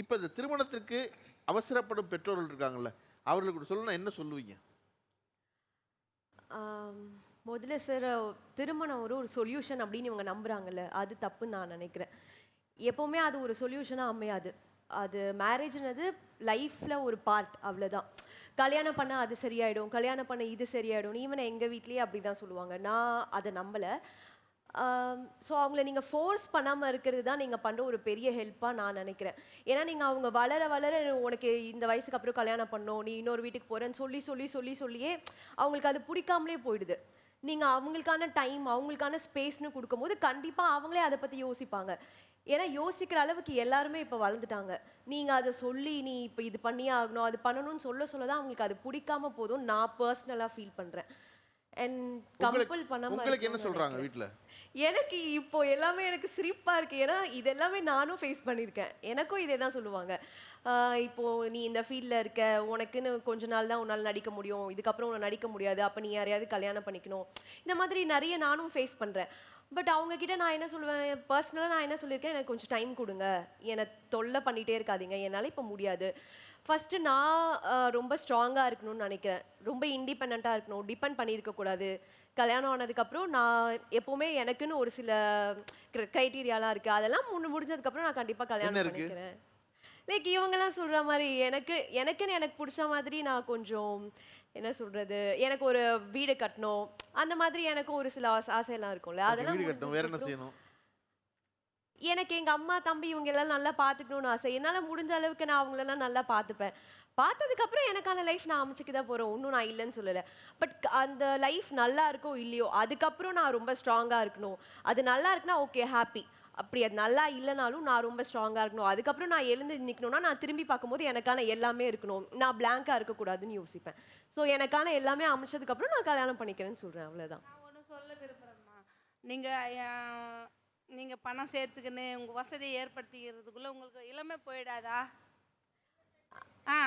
இப்போ இந்த திருமணத்திற்கு அவசரப்படும் பெற்றோர்கள் இருக்காங்கல்ல அவர்களுக்கு சொல்லணும் என்ன சொல்லுவீங்க? முதல்ல சார் திருமணம் ஒரு ஒரு சொல்யூஷன் அப்படின்னு இவங்க நம்புகிறாங்கல்ல அது தப்புன்னு நான் நினைக்கிறேன். எப்போவுமே அது ஒரு சொல்யூஷனாக அமையாது. அது மேரேஜ்னது லைஃப்பில் ஒரு பார்ட் அவ்வளோதான் கல்யாணம் பண்ணால் அது சரியாயிடும் கல்யாணம் பண்ண இது சரியாயிடும் ஈவன் எங்கள் வீட்லேயே அப்படி தான் சொல்லுவாங்க. நான் அதை நம்பலை. Um, ஸோ அவங்கள நீங்கள் ஃபோர்ஸ் பண்ணாமல் இருக்கிறது தான் நீங்கள் பண்ணுற ஒரு பெரிய ஹெல்ப்பாக நான் நினைக்கிறேன். ஏன்னா நீங்கள் அவங்க வளர வளர உனக்கு இந்த வயசுக்கு அப்புறம் கல்யாணம் பண்ணணும் நீ இன்னொரு வீட்டுக்கு போகிறேன்னு சொல்லி சொல்லி சொல்லி சொல்லியே அவங்களுக்கு அது பிடிக்காமலே போயிடுது. நீங்கள் அவங்களுக்கான டைம் அவங்களுக்கான ஸ்பேஸ்னு கொடுக்கும்போது கண்டிப்பாக அவங்களே அதை பற்றி யோசிப்பாங்க. ஏன்னா யோசிக்கிற அளவுக்கு எல்லாருமே இப்போ வளர்ந்துட்டாங்க. நீங்கள் அதை சொல்லி நீ இப்போ இது பண்ணியே ஆகணும் அது பண்ணணும்னு சொல்ல சொல்ல தான் அவங்களுக்கு அது பிடிக்காம போதும் நான் பர்சனலாக ஃபீல் பண்ணுறேன் கம்பல் பண்ணாமல் உங்களுக்கு என்ன சொல்றாங்க வீட்டில் எனக்கு இப்போ எல்லாமே எனக்கு சிரிப்பா இருக்கு. ஏன்னா இது எல்லாமே நானும் ஃபேஸ் பண்ணியிருக்கேன். எனக்கும் இதே தான் சொல்லுவாங்க. இப்போ நீ இந்த ஃபீல்டில் இருக்க உனக்குன்னு கொஞ்ச நாள் தான் உன்னால் நடிக்க முடியும். இதுக்கப்புறம் உன்னை நடிக்க முடியாது. அப்போ நீ யாரையாவது கல்யாணம் பண்ணிக்கணும். இந்த மாதிரி நிறைய நானும் ஃபேஸ் பண்ணுறேன் பட் அவங்க கிட்ட நான் என்ன சொல்லுவேன்? பர்சனலாக நான் என்ன சொல்லியிருக்கேன்? எனக்கு கொஞ்சம் டைம் கொடுங்க. என்னை தொல்லை பண்ணிகிட்டே இருக்காதீங்க. என்னால் இப்போ முடியாது. ஃபஸ்ட்டு நான் ரொம்ப ஸ்ட்ராங்காக இருக்கணும்னு நினைக்கிறேன். ரொம்ப இண்டிபெண்ட்டாக இருக்கணும். டிபெண்ட் பண்ணியிருக்கக்கூடாது கல்யாணம் ஆனதுக்கப்புறம் நான் எப்போவுமே எனக்குன்னு ஒரு சில க்ரைட்டீரியாலாம் இருக்குது அதெல்லாம் முன்னு முடிஞ்சதுக்கப்புறம் நான் கண்டிப்பாக கல்யாணம்? பண்ணிக்கிறேன். லைக் இவங்கெல்லாம் சொல்கிற மாதிரி எனக்கு எனக்குன்னு எனக்கு பிடிச்ச மாதிரி நான் கொஞ்சம் என்ன சொல்கிறது எனக்கு ஒரு வீடு கட்டணும். அந்த மாதிரி எனக்கும் ஒரு சில ஆசை ஆசையெல்லாம் இருக்கும்ல. அதெல்லாம் வேற என்ன செய்யணும்? எனக்கு எங்கள் அம்மா தம்பி இவங்க எல்லாம் நல்லா பார்த்துக்கணும்னு ஆசை. என்னால் முடிஞ்ச அளவுக்கு நான் அவங்களெல்லாம் நல்லா பார்த்துப்பேன் பார்த்ததுக்கப்புறம் எனக்கான லைஃப் நான் அமைச்சிக்க தான் போகிறேன் ஒன்றும் நான் இல்லைன்னு சொல்லலை. பட் அந்த லைஃப் நல்லா இருக்கோ இல்லையோ அதுக்கப்புறம் நான் ரொம்ப ஸ்ட்ராங்காக இருக்கணும். அது நல்லா இருக்குன்னா ஓகே ஹாப்பி அப்படி அது நல்லா இல்லைனாலும் நான் ரொம்ப ஸ்ட்ராங்காக இருக்கணும். அதுக்கப்புறம் நான் எழுந்து நிற்கணும்னா நான் திரும்பி பார்க்கும்போது எனக்கான எல்லாமே இருக்கணும். நான் பிளாங்காக இருக்கக்கூடாதுன்னு யோசிப்பேன். ஸோ எனக்கான எல்லாமே அமைச்சதுக்கப்புறம் நான் கல்யாணம் பண்ணிக்கிறேன்னு சொல்கிறேன் அவ்வளோதான் நான் ஒன்று சொல்ல விரும்புகிறேம்மா நீங்கள் நீங்கள் பணம் சேர்த்துக்கின்னு உங்கள் வசதியை ஏற்படுத்திக்கிறதுக்குள்ளே உங்களுக்கு இளமை போயிடாதா? ஆ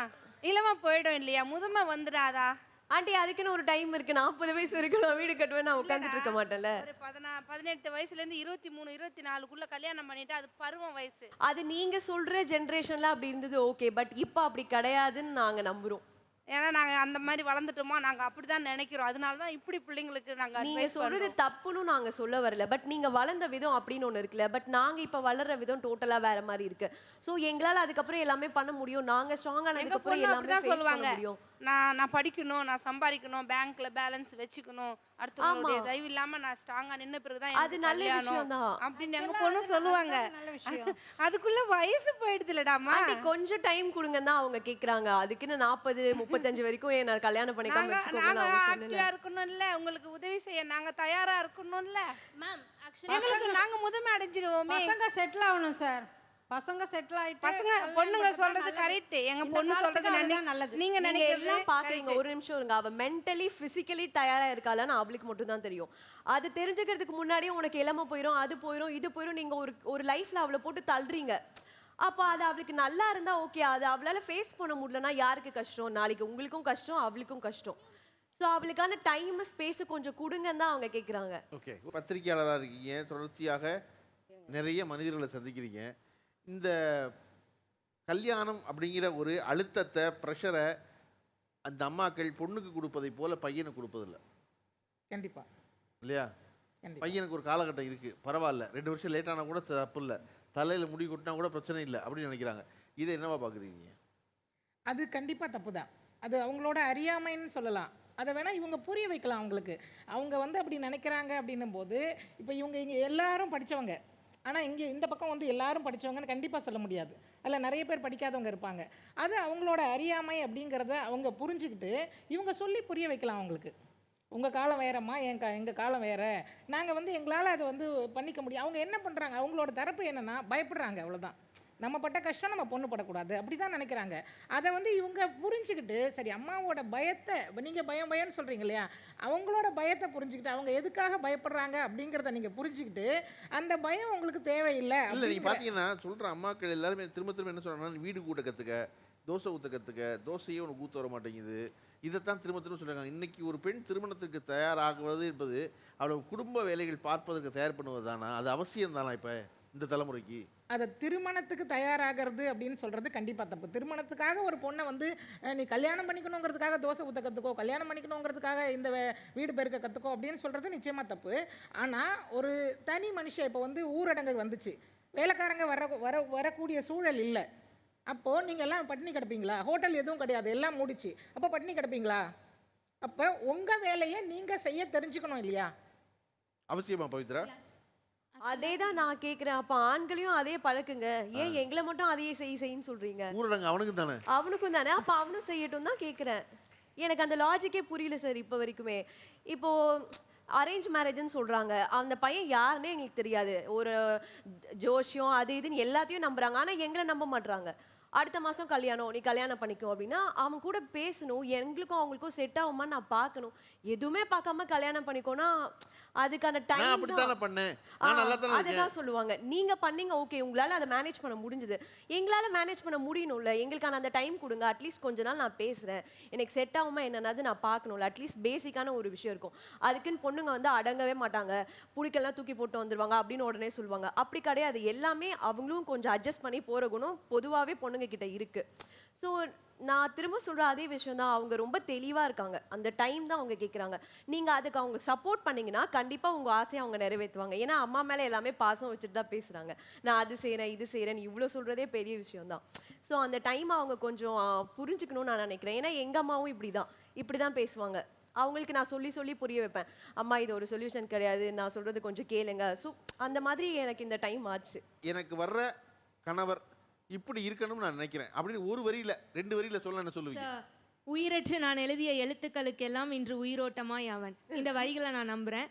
இளமை போயிடும் இல்லையா? முதுமை வந்துடாதா? ஆண்டி அதுக்குன்னு ஒரு டைம் இருக்கு. நாற்பது வயசு வரைக்கும் நான் வீடு கட்டுவேன் நான் உட்காந்துட்டு இருக்க மாட்டேன்ல. ஒரு பதினா பதினெட்டு வயசுலேருந்து இருபத்தி மூணு இருபத்தி நாலுக்குள்ளே கல்யாணம் பண்ணிட்டு அது பருவம் வயசு. அது நீங்க சொல்ற ஜென்ரேஷன்ல அப்படி இருந்தது ஓகே பட் இப்போ அப்படி கிடையாதுன்னு நாங்க நம்புறோம். ஏன்னா நாங்கள் அந்த மாதிரி வளர்ந்துட்டோமோ நாங்கள் அப்படி தான் நினைக்கிறோம். அதனால தான் இப்படி பிள்ளைங்களுக்கு நாங்கள் நீங்க அட்வைஸ் சொல்றது தப்புன்னு நாங்க சொல்ல வரல. பட் நீங்க வளர்ந்த விதம் அப்படின்னு ஒண்ணு இருக்குல்ல. பட் நாங்க இப்ப வளர்ற விதம் டோட்டலா வேற மாதிரி இருக்கு. சோ எங்களால அதுக்கப்புறம் எல்லாமே பண்ண முடியும். நாங்க ஸ்ட்ராங் எங்கள் ஆனதுக்கு அப்புறம் பொண்ணு எல்லாமே தான் face பண்ண சொல்லுவாங்க. முடியும். நான் நான் படிக்கணும் நான் சம்பாதிக்கணும் பேங்க்ல பேலன்ஸ் வச்சுக்கணும் அடுத்தவங்களுடைய தயவு இல்லாம நான் ஸ்ட்ராங்கா நின்ன பிறகு தான் அது நல்ல விஷயம்தான். அப்படின்னு எங்க பொண்ணு சொல்லுவாங்க. அதுக்குள்ள வயசு போயிடுது இல்லடாமா கொஞ்சம் டைம் கொடுங்க தான் அவங்க கேக்குறாங்க. அதுக்குன்னு நாற்பது முப்பத்தஞ்சு வரைக்கும் என்ன கல்யாணம் பண்ணிக்காம நாங்க ஆக்டிவா இருக்கணும்ல. உங்களுக்கு உதவி செய்ய நாங்க தயாரா இருக்கணும்ல. மேம் ஆக்சுவலி எங்களுக்கு நாங்க முதுமை அடைஞ்சிருவோமே. பசங்க செட்டில் ஆகணும் சார் பசங்க செட்டில் ஆயிட்டு பசங்க பொண்ணுங்க சொல்றது. கரெக்ட் எங்க பொண்ணு சொல்றது நல்லது. நீங்க நீங்க நினைக்கிறது எல்லாம் பாக்குறீங்க. ஒரு நிமிஷம் இருங்க. அவ மென்டலி பிசிக்கலி தயாரா இருக்காளான்னு அவளுக்கு மட்டும் தான் தெரியும். அது தெரிஞ்சுக்கிறதுக்கு முன்னாடியே உனக்கு இளம போயிடும் அது போயிடும் இது போயிடும் நீங்க ஒரு ஒரு லைஃப்ல அவளை போட்டு தள்ளுறீங்க. அப்போ அது அவளுக்கு நல்லா இருந்தா ஓகே அது அவளால ஃபேஸ் பண்ண முடியலன்னா யாருக்கு கஷ்டம்? நாளைக்கு உங்களுக்கும் கஷ்டம் அவளுக்கும் கஷ்டம். ஸோ அவளுக்கான டைம் ஸ்பேஸ் கொஞ்சம் கொடுங்கன்னு தான் அவங்க கேக்குறாங்க. ஓகே பத்திரிகையாளராக இருக்கீங்க. தொடர்ச்சியாக நிறைய மனிதர்களை சந்திக்கிறீங்க. இந்த கல்யாணம் அப்படிங்கிற ஒரு அழுத்தத்தை ப்ரெஷரை அந்த அம்மாக்கள் பொண்ணுக்கு கொடுப்பதை போல பையனுக்கு கொடுப்பதில்ல. கண்டிப்பா. இல்லையா? பையனுக்கு ஒரு காலகட்டம் இருக்குது பரவாயில்ல. ரெண்டு வருஷம் லேட் ஆனால் கூட தப்பு இல்லை. தலையில் முடி கொட்டினா கூட பிரச்சனை இல்லை அப்படின்னு நினைக்கிறாங்க. இதை என்னவா பார்க்குறீங்க? அது கண்டிப்பா தப்பு தான். அது அவங்களோட அறியாமைன்னு சொல்லலாம். அதை வேணா இவங்க புரிய வைக்கலாம் அவங்களுக்கு. அவங்க வந்து அப்படி நினைக்கிறாங்க அப்படின்னும் போது இப்போ இவங்க இங்கே எல்லாரும் படிச்சவங்க. ஆனால் இங்கே இந்த பக்கம் வந்து எல்லாரும் படித்தவங்கன்னு கண்டிப்பாக சொல்ல முடியாது. அதில் நிறைய பேர் படிக்காதவங்க இருப்பாங்க. அது அவங்களோட அறியாமை அப்படிங்கிறத அவங்க புரிஞ்சுக்கிட்டு இவங்க சொல்லி புரிய வைக்கலாம் அவங்களுக்கு. உங்கள் காலம் வேறம்மா என் கா எங்கள் காலம் வேறு. நாங்கள் வந்து எங்களால் அதை வந்து பண்ணிக்க முடியும். அவங்க என்ன பண்ணுறாங்க அவங்களோட தரப்பு என்னென்னா பயப்படுறாங்க அவ்வளோதான் நம்ம பட்ட கஷ்டம் நம்ம பொண்ணு படக்கூடாது. அப்படி தான் நினைக்கிறாங்க. அதை வந்து இவங்க புரிஞ்சுக்கிட்டு சரி அம்மாவோட பயத்தை நீங்கள் பயம் பயம்னு சொல்கிறீங்க இல்லையா அவங்களோட பயத்தை புரிஞ்சுக்கிட்டு அவங்க எதுக்காக பயப்படுறாங்க அப்படிங்கிறத நீங்கள் புரிஞ்சுக்கிட்டு அந்த பயம் உங்களுக்கு தேவையில்லை இல்லை நீங்கள் பார்த்தீங்கன்னா சொல்கிற அம்மாக்கள் எல்லாருமே திரும்ப திரும்ப என்ன சொல்கிறாங்கன்னா வீடு கூட்ட கற்றுக்க தோசை ஊற்ற கற்றுக்க தோசையே உனக்கு ஊற்ற வர மாட்டேங்குது. இதைத்தான் திரும்ப திரும்ப சொல்கிறாங்க இன்னைக்கு ஒரு பெண் திருமணத்திற்கு தயாராகுவது என்பது அவளோட குடும்ப வேலைகள் பார்ப்பதற்கு தயார் பண்ணுவது தானா? அது அவசியம் தானா இப்போ? இந்த தலைமுறைக்கு? அதை திருமணத்துக்கு தயாராகிறது அப்படின்னு சொல்கிறது கண்டிப்பாக தப்பு. திருமணத்துக்காக ஒரு பொண்ணை வந்து நீ கல்யாணம் பண்ணிக்கணுங்கிறதுக்காக தோசை ஊற்ற கற்றுக்கோ கல்யாணம் பண்ணிக்கணுங்கிறதுக்காக இந்த வீடு பெருக்க கற்றுக்கோ அப்படின்னு சொல்கிறது நிச்சயமாக தப்பு. ஆனால் ஒரு தனி மனுஷன் இப்போ வந்து ஊரடங்கு வந்துச்சு. வேலைக்காரங்க வர வர வரக்கூடிய சூழல் இல்லை. அப்போது நீங்கள் எல்லாம் பட்டினி கிடப்பீங்களா? ஹோட்டல் எதுவும் கிடையாது. எல்லாம் மூடிச்சு. அப்போ பட்டினி கிடப்பீங்களா? அப்போ உங்கள் வேலையை நீங்கள் செய்ய தெரிஞ்சுக்கணும் இல்லையா? அவசியமா பவித்ரா? அதே தான் நான் கேட்குறேன் அப்போ ஆண்களையும் அதே பழக்குங்க. ஏன் எங்களை மட்டும் அதையே செய் செய்யின்னு சொல்கிறீங்க ஊரடங்கு அவனுக்கு தானே? அவனுக்கும் தானே. அப்போ அவனும் செய்யட்டும் தான் கேட்குறேன் எனக்கு அந்த லாஜிக்கே புரியல சார் இப்போ வரைக்குமே. இப்போ அரேஞ்ச் மேரேஜ்னு சொல்கிறாங்க அந்த பையன் யாருன்னே எங்களுக்கு தெரியாது. ஒரு ஜோஷியம் அது இதுன்னு எல்லாத்தையும் நம்புறாங்க. ஆனால் எங்களை நம்ப மாட்றாங்க. அடுத்த மாதம் கல்யாணம் நீ கல்யாணம் பண்ணிக்கோ அப்படின்னா அவன் கூட பேசணும் எங்களுக்கும் அவங்களுக்கும் செட் ஆகுமா நான் பார்க்கணும். எதுவுமே பார்க்காம கல்யாணம் பண்ணிக்கோனா அதுக்கான டைம் அதுதான் சொல்லுவாங்க. நீங்க பண்ணீங்க ஓகே உங்களால அதை மேனேஜ் பண்ண முடிஞ்சது. எங்களால மேனேஜ் பண்ண முடியணும்ல. எங்களுக்கான அந்த டைம் கொடுங்க. அட்லீஸ்ட் கொஞ்ச நாள் நான் பேசுறேன். எனக்கு செட் ஆகுமா என்னன்னாது நான் பார்க்கணும்ல. அட்லீஸ்ட் பேசிக்கான ஒரு விஷயம் இருக்கும். அதுக்குன்னு பொண்ணுங்க வந்து அடங்கவே மாட்டாங்க. பிடிக்கலாம் தூக்கி போட்டு வந்துருவாங்க அப்படின்னு உடனே சொல்லுவாங்க. அப்படி கிடையாது. எல்லாமே அவங்களும் கொஞ்சம் அட்ஜஸ்ட் பண்ணி போற குணம் பொதுவாகவே பொண்ணுங்க கிட்ட இருக்கு. ஸோ நான் திரும்ப சொல்ற அதே விஷயம் தான் அவங்க ரொம்ப தெளிவா இருக்காங்க. அந்த டைம் தான் அவங்க கேட்குறாங்க நீங்க அதுக்கு அவங்க சப்போர்ட் பண்ணீங்கன்னா கண்டிப்பா உங்க ஆசையை அவங்க நிறைவேற்றுவாங்க. ஏன்னா அம்மா மேல எல்லாமே பாசம் வச்சுட்டு தான் பேசுறாங்க. நான் அது செய்றேன் இது செய்றேன் இவ்வளோ சொல்றதே பெரிய விஷயம் தான். ஸோ அந்த டைம் அவங்க கொஞ்சம் புரிஞ்சுக்கணும்னு நான் நினைக்கிறேன். ஏன்னா எங்க அம்மாவும் இப்படி தான். இப்படி தான் பேசுவாங்க. அவங்களுக்கு நான் சொல்லி சொல்லி புரிய வைப்பேன். அம்மா இது ஒரு சொல்யூஷன் கிடையாது. நான் சொல்றது கொஞ்சம் கேளுங்க. ஸோ அந்த மாதிரி எனக்கு இந்த டைம் ஆச்சு. எனக்கு வர்ற கணவர் இப்படி இருக்கணும்னு நான் நினைக்கிறேன். அப்படின்னு ஒரு வரியில ரெண்டு வரியில சொல்ல என்ன சொல்லுவீங்க? உயிரற்று நான் எழுதிய எழுத்துக்களுக்கெல்லாம் இன்று உயிரோட்டமாய் அவன் இந்த வரிகளை நான் நம்புறேன்.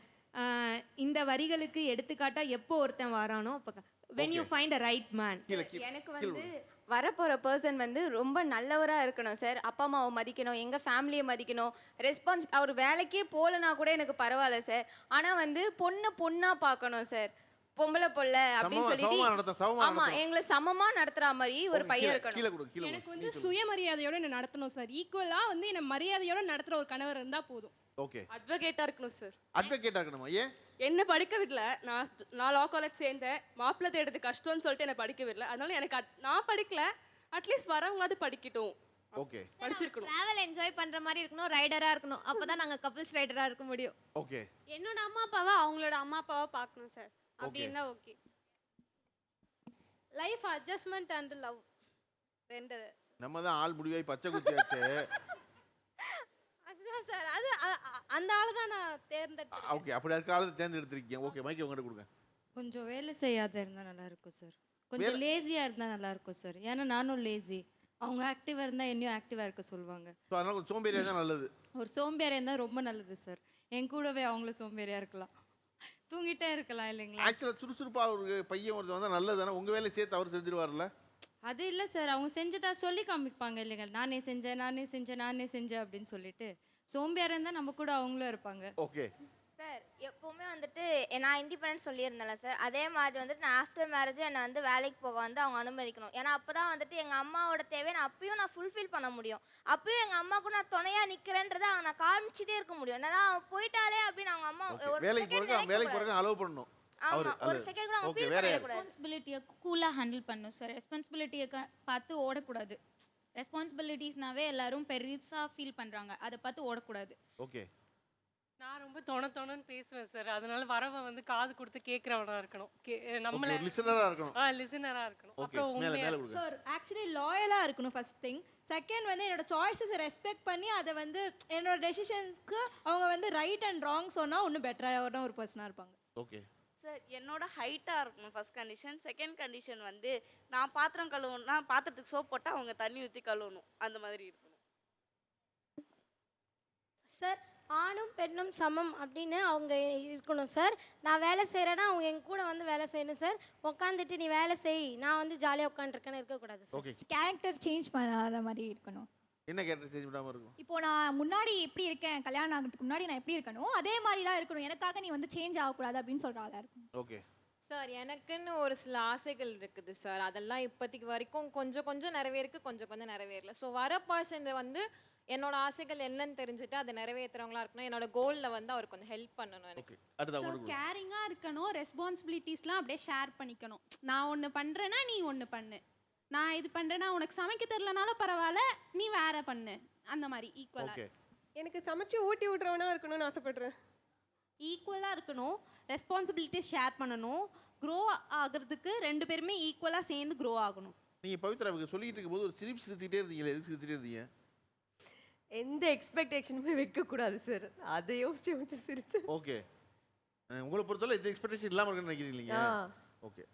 இந்த வரிகளுக்கு எடுத்துக்காட்டா எப்போ ஒருத்தன் வரானோ அப்போ when you find a right man எனக்கு வந்து வரப்போகிற பர்சன் வந்து ரொம்ப நல்லவராக இருக்கணும் சார் அப்பா அம்மாவை மதிக்கணும் எங்கள் ஃபேமிலியை மதிக்கணும். ரெஸ்பான்ஸ் அவர் வேலைக்கே போகலனா கூட எனக்கு பரவாயில்ல சார் ஆனால் வந்து பொண்ணை பொண்ணாக பார்க்கணும் சார் பொம்பளை பொல்ல அப்படின்னு சமமா சொல்லிட்டு ஆமா எங்களை சமமா நடத்துற மாதிரி ஒரு பையன் இருக்கணும். எனக்கு. வந்து. சுயமரியாதையோட என்ன நடத்தணும் சார் ஈக்குவலா வந்து என்ன மரியாதையோட நடத்துற ஒரு கணவர் இருந்தா போதும். ஓகே. அட்வொகேட்டாக இருக்கணும் சார் அட்வொகேட்டா இருக்கணுமா? ஏன்? என்ன படிக்க விடல. நான் நான் லா காலேஜ் சேர்ந்தேன். மாப்பிள்ளை தேடுறது கஷ்டம்னு சொல்லிட்டு என்னை படிக்க விடல. அதனால எனக்கு at- நான் படிக்கல. அட்லீஸ்ட் வரவங்களாவது படிக்கட்டும். ஓகே. படிச்சிருக்கணும். டிராவல் என்ஜாய் பண்ற மாதிரி இருக்கணும் ரைடரா இருக்கணும். அப்பதான் நாங்க கப்பிள்ஸ் ரைடரா இருக்க முடியும். ஓகே. என்னோட அம்மா அப்பாவை? அவங்களோட அம்மா அப்பாவை பார்க்கணும் சார் அப்படி இருந்தா okay. Life adjustment and love ரெண்டு. நம்ம தான் ஆள் முடிவாய் பச்சை குத்தியாச்சு. அதுதான் சார். அது அந்த ஆளு தான் நான் தேர்ந்தெடுத்தேன் ஓகே. அப்படி இருக்க ஆளு தேர்ந்தெடுத்திருக்கீங்க? ஓகே மைக்கு உங்கள்கிட்ட கொடுங்க. கொஞ்சம் வேலை செய்யாத இருந்தால் நல்லா இருக்கும் சார். கொஞ்சம் லேசியாக இருந்தால் நல்லா இருக்கும் சார். ஏன்னா நானும் லேசி அவங்க ஆக்டிவாக இருந்தால் என்னையும் ஆக்டிவாக இருக்க சொல்லுவாங்க. ஸோ அதனால கொஞ்சம் சோம்பேறியா தான் நல்லது. ஒரு சோம்பேறியாக இருந்தால் ரொம்ப நல்லது சார். என் கூடவே அவங்களும் சோம்பேறியாக இருக்கலாம். தூங்கிட்டே இருக்கலாம் இல்லைங்களா? ஆக்சுவலாக சுறுசுறுப்பாக ஒரு பையன் ஒருத்தர் வந்தால் நல்லது தானே? உங்கள் வேலையை சேர்த்து அவர் செஞ்சிருவார்ல அது இல்லை சார். அவங்க செஞ்சதா சொல்லி காமிப்பாங்க இல்லைங்க நானே செஞ்சேன் நானே செஞ்சேன் நானே செஞ்சேன் அப்படின்னு சொல்லிட்டு. சோம்பேறியாக இருந்தால் நம்ம கூட அவங்களும் இருப்பாங்க. ஓகே சார் எப்பவுமே வந்துட்டு நான் இண்டிபெண்டன்ஸ் சொல்லியிருந்தேன்ல சார். அதே மாதிரி வந்துட்டு நான் ஆஃப்டர் மேரேஜ் என்னை வந்து வேலைக்கு போக வந்து அவங்க அனுமதிக்கணும். ஏன்னா அப்பதான் வந்துட்டு எங்க அம்மாவோட தேவையை நான் அப்பயும் நான் ஃபுல்ஃபில் பண்ண முடியும். அப்பயும் எங்க அம்மாவுக்கு நான் துணையா நிக்கிறேன்றதை அவங்க நான் காமிச்சிட்டே இருக்க முடியும். என்னன்னா அவங்க போயிட்டாலே அவங்க அம்மா ஒரு வேலைக்கு போகிறக்கு வேலைக்கு. போகிறக்கு அலோவ் பண்ணணும். அவரு ஆமா ஒரு செகண்ட் கூட அவங்க ஓகே ஃபீல் வேற ரெஸ்பான்சிபிலிட்டியை கூலாக ஹேண்டில் பண்ணணும் சார் ரெஸ்பான்சிபிலிட்டியை பார்த்து ஓடக்கூடாது. ரெஸ்பான்சிபிலிட்டிஸ்னாவே எல்லாரும் பெருசாக ஃபீல் பண்ணுறாங்க அதை பார்த்து ஓடக்கூடாது. ஓகே நான் ரொம்ப தொண தொணன்னு பேசுவேன் சார் அதனால வரவன் வந்து காது கொடுத்து கேட்குறவனா இருக்கணும். கே- நம்மள லிசனராக இருக்கணும். ஆ லிசனராக இருக்கணும். ஓகே அப்புறம் மேலே உண்மையா மேலே கொடுங்க. சார் ஆக்சுவலி லாயலாக இருக்கணும் ஃபர்ஸ்ட் திங் செகண்ட் வந்து என்னோட சாய்ஸஸை ரெஸ்பெக்ட் பண்ணி அதை வந்து என்னோட டெசிஷன்ஸ்க்கு அவங்க வந்து ரைட் அண்ட் ராங் சொன்னால் இன்னும் பெட்டராக ஒரு பர்சனாக இருப்பாங்க. ஓகே சார் என்னோட ஹைட்டாக இருக்கணும் ஃபர்ஸ்ட் கண்டிஷன் செகண்ட் கண்டிஷன் வந்து நான் பாத்திரம் கழுவணும்னா பாத்திரத்துக்கு சோப் போட்டால் அவங்க தண்ணி ஊற்றி கழுவணும். அந்த மாதிரி இருக்கணும். சார் ஆணும் பெண்ணும் சமம் அப்படின்னு அவங்க இருக்கணும் சார். நான் வேலை செய்கிறேன்னா அவங்க என் கூட வந்து வேலை செய்யணும் சார். உட்காந்துட்டு நீ வேலை செய். நான் வந்து ஜாலியாக உட்காந்துருக்கேன்னு இருக்கக்கூடாது சார். ஓகே கேரக்டர் சேஞ்ச் பண்ணாத மாதிரி இருக்கணும். என்ன கேட்டு செஞ்சு விடாமல் இருக்கும் இப்போ நான் முன்னாடி எப்படி இருக்கேன் கல்யாணம் ஆகிறதுக்கு முன்னாடி நான் எப்படி இருக்கணும் அதே மாதிரி தான் இருக்கணும். எனக்காக நீ வந்து சேஞ்ச் ஆகக்கூடாது அப்படின்னு சொல்கிற ஆளாக ஓகே சார் எனக்குன்னு ஒரு சில ஆசைகள் இருக்குது சார். அதெல்லாம் இப்போதைக்கு வரைக்கும் கொஞ்சம் கொஞ்சம் நிறைவேறிருக்கு கொஞ்சம் கொஞ்சம் நிறைவேறல. ஸோ வர பர்சன் வந்து என்னோட ஆசைகள் என்னன்னு தெரிஞ்சுட்டு அதை நிறைவேற்றுறவங்களா இருக்கணும். என்னோட கோலில் வந்து அவர் கொஞ்சம் ஹெல்ப் பண்ணணும் எனக்கு. ஸோ கேரிங்காக இருக்கணும் ரெஸ்பான்சிபிலிட்டிஸ்லாம் அப்படியே ஷேர் பண்ணிக்கணும். நான் ஒன்று பண்ணுறேன்னா நீ ஒன்று பண்ணு. நான் இது பண்ணுறேன்னா உனக்கு சமைக்க தெரிலனாலும் பரவாயில்ல நீ வேற பண்ணு. அந்த மாதிரி ஈக்குவலாக எனக்கு சமைச்சு ஊட்டி விட்றவனா இருக்கணும்னு ஆசைப்படுறேன். ஈக்குவலாக இருக்கணும் ரெஸ்பான்சிபிலிட்டி ஷேர் பண்ணணும். க்ரோ ஆகிறதுக்கு ரெண்டு பேருமே ஈக்குவலாக சேர்ந்து க்ரோ ஆகணும். நீங்கள் பவித்ராவுக்கு சொல்லிட்டு இருக்கும்போது ஒரு சிரிப்பு சிரித்துக்கிட்டே இருந்தீங்களே எதுக்கு சிரித்துட்டே இருந்தீங்க? எந்த எக்ஸ்பெக்டேஷனுமே வைக்கக்கூடாது சார் அதை யோசிச்சு யோசிச்சு சிரிச்சு. ஓகே உங்களை பொறுத்தவரை எந்த எக்ஸ்பெக்டேஷன் இல்லாமல் இருக்குன்னு நினைக்கிறீங்க ஓகே